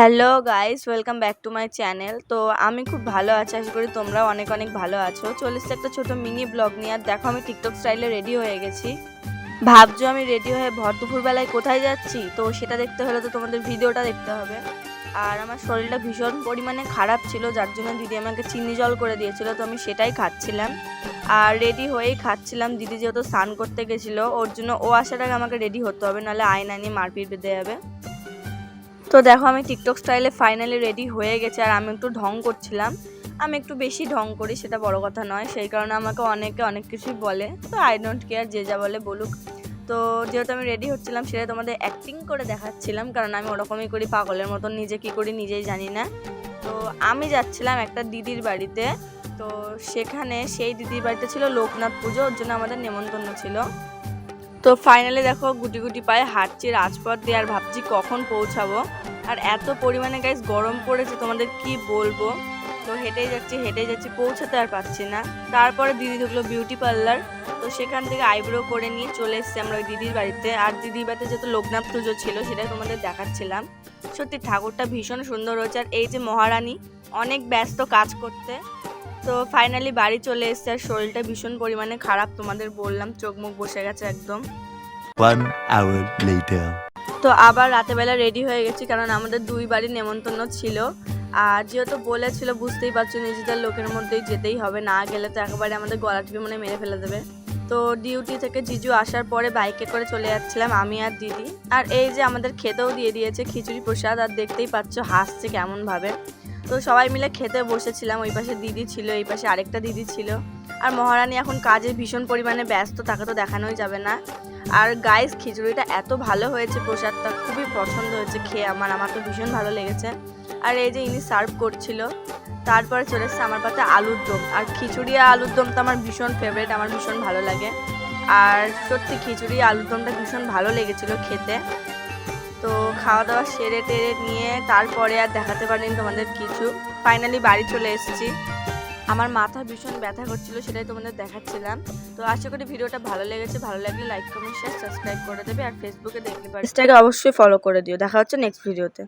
Hello guys, welcome back to my channel. তো আমি খুব ভালো আছি, আশা করি তোমরাও অনেক অনেক ভালো আছো। চলে একটা ছোট মিনি ব্লগ নিয়ে, আর দেখো আমি টিকটক স্টাইলে রেডি হয়ে গেছি। ভাবছ আমি রেডি হয়ে ভর দুপুরবেলায় কোথায় যাচ্ছি? তো সেটা দেখতে হলে তো তোমাদের ভিডিওটা দেখতে হবে। আর আমার শরীরটা ভীষণ পরিমাণে খারাপ ছিল, যার জন্য দিদি আমাকে চিনি জল করে দিয়েছিল, তো আমি সেটাই খাচ্ছিলাম। আর রেডি হয়েই খাচ্ছিলাম, দিদি যেহেতু স্নান করতে গেছিল, ওর জন্য ও আসার আগে আমাকে রেডি হতে হবে, নাহলে আয়না নিয়ে মারপিট বেঁধে যাবে। তো দেখো, আমি টিকটক স্টাইলে ফাইনালি রেডি হয়ে গেছে আর আমি একটু ঢং করছিলাম। আমি একটু বেশি ঢং করি, সেটা বড় কথা নয়। সেই কারণে আমাকে অনেকে অনেক কিছুই বলে। তো আই ডোন্ট কেয়ার যে যা বলে বলুক। তো যেহেতু আমি রেডি হচ্ছিলাম, সেটা তোমাদের অ্যাক্টিং করে দেখাচ্ছিলাম, কারণ আমি ওরকমই করি, পাগলের মতন নিজে কী করি নিজেই জানি না। তো আমি যাচ্ছিলাম একটা দিদির বাড়িতে। তো সেখানে সেই দিদির বাড়িতে ছিল লোকনাথ পুজো, ওর জন্য আমাদের নেমন্তন্ন ছিল। তো ফাইনালি দেখো গুটি গুটি পায়ে হাঁটছি, রাজপথ দিয়ে আর ভাবছি কখন পৌঁছাবো। আর এত পরিমাণে গাইস গরম পড়েছে, তোমাদের কি বলব? তো হেঁটেই যাচ্ছি হেঁটেই যাচ্ছি, পৌঁছাতে আর পারছি না। তারপরে দিদি ঢুকলো বিউটি পার্লার তো সেখান থেকে আইব্রো করে নিয়ে চলে এসেছি আমরা ওই দিদির বাড়িতে। আর দিদির বাড়িতে যেহেতু লোকনাথ পুজো ছিল সেটাই তোমাদের দেখাচ্ছিলাম। সত্যি ঠাকুরটা ভীষণ সুন্দর হয়েছে, আর এই যে মহারানী অনেক ব্যস্ত কাজ করতে। তো ফাইনালি বাড়ি চলে এসেছে আর শরীরটা ভীষণ পরিমাণে খারাপ তোমাদের বললাম চোখ মুখ বসে গেছে একদম। One hour later. তো আবার রাতেবেলা রেডি হয়ে গেছি কারণ আমাদের দুই বাড়ি নেমন্তন্ন ছিল। আর যেহেতু বলেছিল বুঝতেই পারছ নিজেদের লোকের মধ্যেই যেতেই হবে না গেলে তো একেবারে আমাদের গলা টিপে মনে মেরে ফেলে দেবে। তো ডিউটি থেকে জিজু আসার পরে বাইকে করে চলে যাচ্ছিলাম আমি আর দিদি। আর এই যে আমাদের খেতেও দিয়ে দিয়েছে খিচুড়ি প্রসাদ আর দেখতেই পাচ্ছ হাসছে কেমন ভাবে তো সবাই মিলে খেতে বসেছিলাম, ওই পাশে দিদি ছিল, এই পাশে আরেকটা দিদি ছিল। আর মহারানী এখন কাজে ভীষণ পরিমাণে ব্যস্ত, তাকে তো দেখানোই যাবে না। আর গাইস খিচুড়িটা এত ভালো হয়েছে, প্রসাদটা খুবই পছন্দ হয়েছে, খেয়ে আমার আমার তো ভীষণ ভালো লেগেছে। আর এই যে ইনি সার্ভ করছিল, তারপরে চলে এসছে আমার পাতে আলুর দম। আর খিচুড়ি আর আলুর দম তো আমার ভীষণ ফেভারিট আমার ভীষণ ভালো লাগে। আর সত্যি খিচুড়ি আলুর দমটা ভীষণ ভালো লেগেছিল খেতে। তো খাওয়া দাওয়া সেরে টেরে নিয়ে তারপরে আর দেখাতে পারিনি তোমাদের কিছু। ফাইনালি বাড়ি চলে এসেছি। আমার মাথা ভীষণ ব্যথা করছিল, সেটাই তোমাদের দেখাচ্ছিলাম। তো আশা করি ভিডিওটা ভালো লেগেছে। ভালো লাগলে লাইক কমেন্ট শেয়ার সাবস্ক্রাইব করে দেবে। আর ফেসবুকে দেখতে পারো। ইনস্টাকে অবশ্যই ফলো করে দিও। দেখা হচ্ছে নেক্সট ভিডিওতে